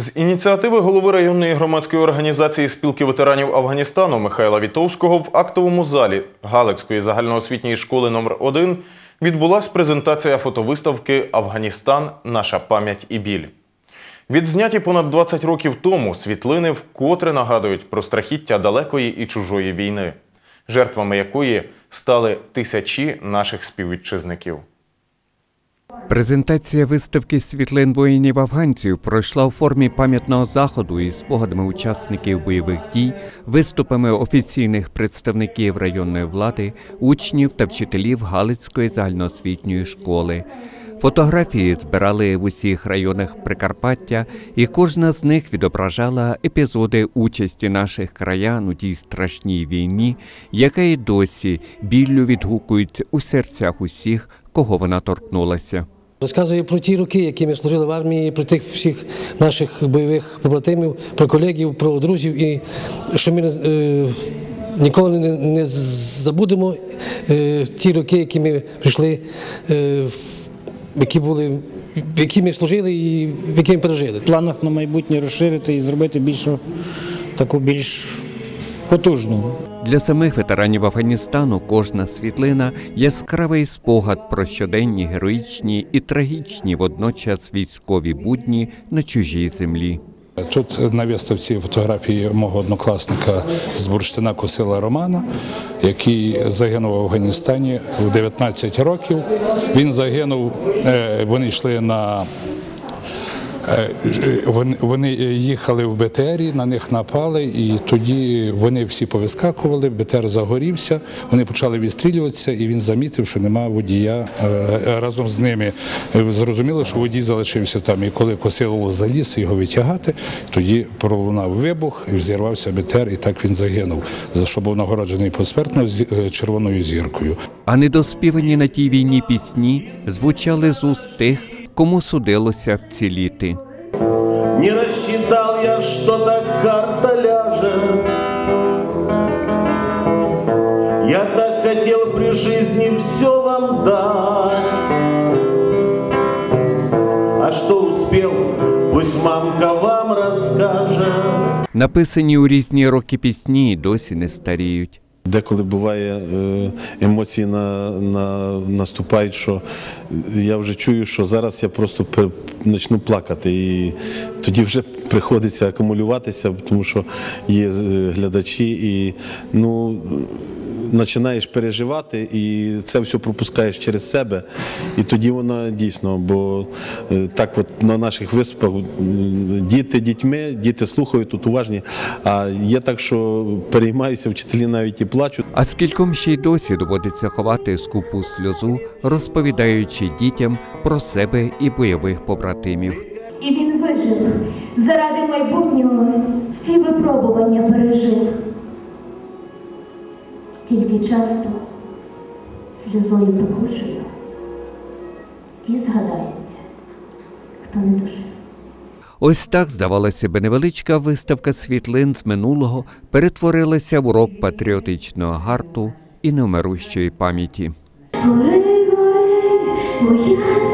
З ініціативи голови районної громадської організації спілки ветеранів Афганістану Михайла Вітовського в актовому залі Галицької загальноосвітньої школи номер 1 відбулась презентація фотовиставки Афганістан. Наша пам'ять і біль. Відзняті понад 20 років тому світлини вкотре нагадують про страхіття далекої і чужої війни, жертвами якої стали тисячі наших співвітчизників. Презентація виставки світлин воїнів афганців пройшла у формі пам'ятного заходу із спогадами учасників бойових дій, виступами офіційних представників районної влади, учнів та вчителів Галицької загальноосвітньої школи. Фотографії збирали в усіх районах Прикарпаття, і кожна з них відображала епізоди участі наших краян у тій страшній війні, яка й досі біллю відгукується у серцях усіх, кого вона торкнулася. Розказує про ті роки, які ми служили в армії, про тих всіх наших бойових побратимів, про колегів, про друзів, і що ми е, ніколи не, не забудемо е, ті роки, які ми прийшли, е, які були, в які ми служили і в які ми пережили. В планах на майбутнє розширити і зробити більшу, таку більш потужну. Для самих ветеранів Афганістану кожна світлина яскравий спогад про щоденні героїчні і трагічні водночас військові будні на чужій землі. Тут на виставці фотографії мого однокласника з бурштина Косила Романа, який загинув в Афганістані в 19 років. Він загинув, е, вони йшли на вони- вони їхали в БТРі, на них напали, і тоді вони всі повискакували, БТР загорівся, вони почали відстрілюватися, і він замітив, що нема водія е, разом з ними. Е, Зрозуміло, що водій залишився там. І коли Косило заліз його витягати, тоді пролунав вибух, і взірвався БТР, і так він загинув, за що був нагороджений посмертно е, червоною зіркою. А недоспівані на тій війні пісні звучали з уст тих, кому судилося вціліти. Не рассчитал я, что так карта ляжет. Я так хотел при жизни все вам дать. А что успел, пусть мамка вам расскажет. Написані у різні роки пісні досі не старіють. Деколи буває е, емоції на, на, наступають, що я вже чую, що зараз я просто почну плакати. І тоді вже приходиться акумулюватися, тому що є е, глядачі, і ну, починаєш переживати, і це все пропускаєш через себе. І тоді вона дійсно, бо е, так от на наших виступах діти дітьми, діти слухають тут уважні. А є так, що переймаються вчителі навіть і плачуть. А скільком ще й досі доводиться ховати скупу сльозу, розповідаючи дітям про себе і бойових побратимів. І він вижив, заради майбутнього всі випробування пережив. Тільки часто сльозою прикручую, ті згадаються, хто не дожив. Ось так, здавалося би, невеличка виставка світлин з минулого перетворилася в урок патріотичного гарту і невмирущої пам'яті. Гори, гори, моя